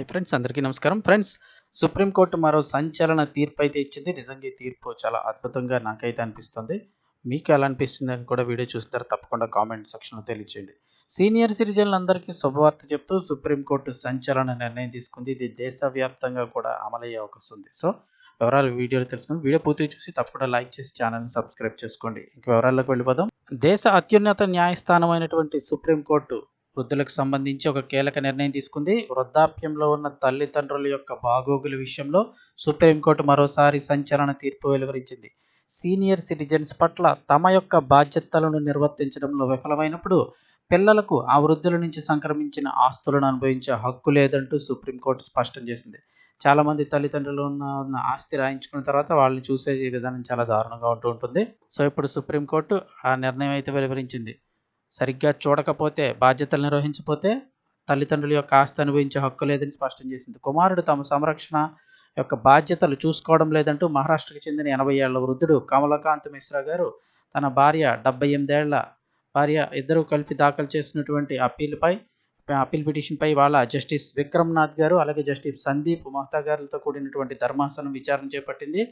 Hi friends అందరికీ నమస్కారం. Friends supreme court మరో సంచలన తీర్పు అయితే ఇచ్చింది. నిజంగా ఈ తీర్పు చాలా అద్భుతంగా నాకైతే అనిపిస్తుంది. మీకు ఎలా అనిపిస్తుంది అని కూడా వీడియో చూసిన తర్వాత తప్పకుండా కామెంట్ సెక్షన్లో తెలియచేయండి. సీనియర్ సిటిజన్లందరికీ శుభవార్త చెప్తూ సుప్రీంకోర్టు సంచలన నిర్ణయం తీసుకుంది. ఇది దేశవ్యాప్తంగా కూడా అమలయ్యే అవకాశం ఉంది. సో వివరాలు వీడియోలో తెలుసుకుని వీడియో పూర్తి చూసి తప్పకుండా లైక్ చేసి ఛానల్ని సబ్స్క్రైబ్ చేసుకోండి. ఇంక వివరాల్లోకి వెళ్ళిపోదాం. దేశ అత్యున్నత న్యాయస్థానం అయినటువంటి సుప్రీంకోర్టు వృద్ధులకు సంబంధించి ఒక కీలక నిర్ణయం తీసుకుంది. వృద్ధాప్యంలో ఉన్న తల్లిదండ్రుల యొక్క బాగోగుల విషయంలో సుప్రీంకోర్టు మరోసారి సంచలన తీర్పు వెలువరించింది. సీనియర్ సిటిజన్స్ పట్ల తమ యొక్క బాధ్యతలను నిర్వర్తించడంలో విఫలమైనప్పుడు పిల్లలకు ఆ వృద్ధుల నుంచి సంక్రమించిన ఆస్తులను అనుభవించే హక్కు లేదంటూ సుప్రీంకోర్టు స్పష్టం చేసింది. చాలామంది తల్లిదండ్రులు ఉన్న ఉన్న ఆస్తి రాయించుకున్న తర్వాత వాళ్ళని చూసే విధానం చాలా దారుణంగా ఉంటూ ఉంటుంది. సో ఇప్పుడు సుప్రీంకోర్టు ఆ నిర్ణయం అయితే వెలువరించింది. సరిగ్గా చూడకపోతే బాధ్యతలు నిర్వహించకపోతే తల్లిదండ్రుల యొక్క ఆస్తి అనుభవించే హక్కు లేదని స్పష్టం చేసింది. కుమారుడు తమ సంరక్షణ యొక్క బాధ్యతలు చూసుకోవడం లేదంటూ మహారాష్ట్రకు చెందిన ఎనభై ఏళ్ళ వృద్ధుడు కమలకాంత్ మిశ్రా గారు తన భార్య డెబ్బై ఎనిమిదేళ్ళ భార్య ఇద్దరూ కలిపి దాఖలు చేసినటువంటి అప్పీల్పై అప్పీల్ పిటిషన్పై వాళ్ళ జస్టిస్ విక్రమ్నాథ్ గారు అలాగే జస్టిస్ సందీప్ మహతా గారులతో కూడినటువంటి ధర్మాసనం విచారణ చేపట్టింది.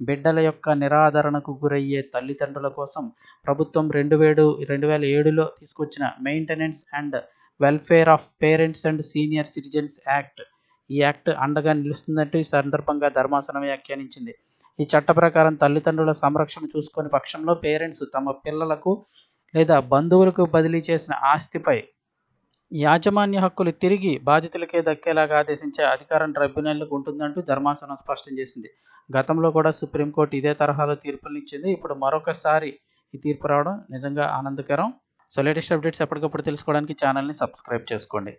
బిడ్డల యొక్క నిరాదరణకు గురయ్యే తల్లిదండ్రుల కోసం ప్రభుత్వం రెండు వేడు రెండు వేల ఏడులో తీసుకొచ్చిన maintenance and welfare of parents and senior citizens act. ఈ యాక్ట్ అండగా నిలుస్తుందంటూ ఈ సందర్భంగా ధర్మాసనం వ్యాఖ్యానించింది. ఈ చట్ట ప్రకారం తల్లిదండ్రుల సంరక్షణ చూసుకొని పక్షంలో పేరెంట్స్ తమ పిల్లలకు లేదా బంధువులకు బదిలీ చేసిన ఆస్తిపై యాజమాన్య హక్కులు తిరిగి బాధితులకే దక్కేలాగా ఆదేశించే అధికారం ట్రైబ్యునల్కు ఉంటుందంటూ ధర్మాసనం స్పష్టం చేసింది. గతంలో కూడా సుప్రీంకోర్టు ఇదే తరహాలో తీర్పులు ఇచ్చింది. ఇప్పుడు మరొకసారి ఈ తీర్పు రావడం నిజంగా ఆనందకరం. సో లేటెస్ట్ అప్డేట్స్ ఎప్పటికప్పుడు తెలుసుకోవడానికి ఛానల్ని సబ్స్క్రైబ్ చేసుకోండి.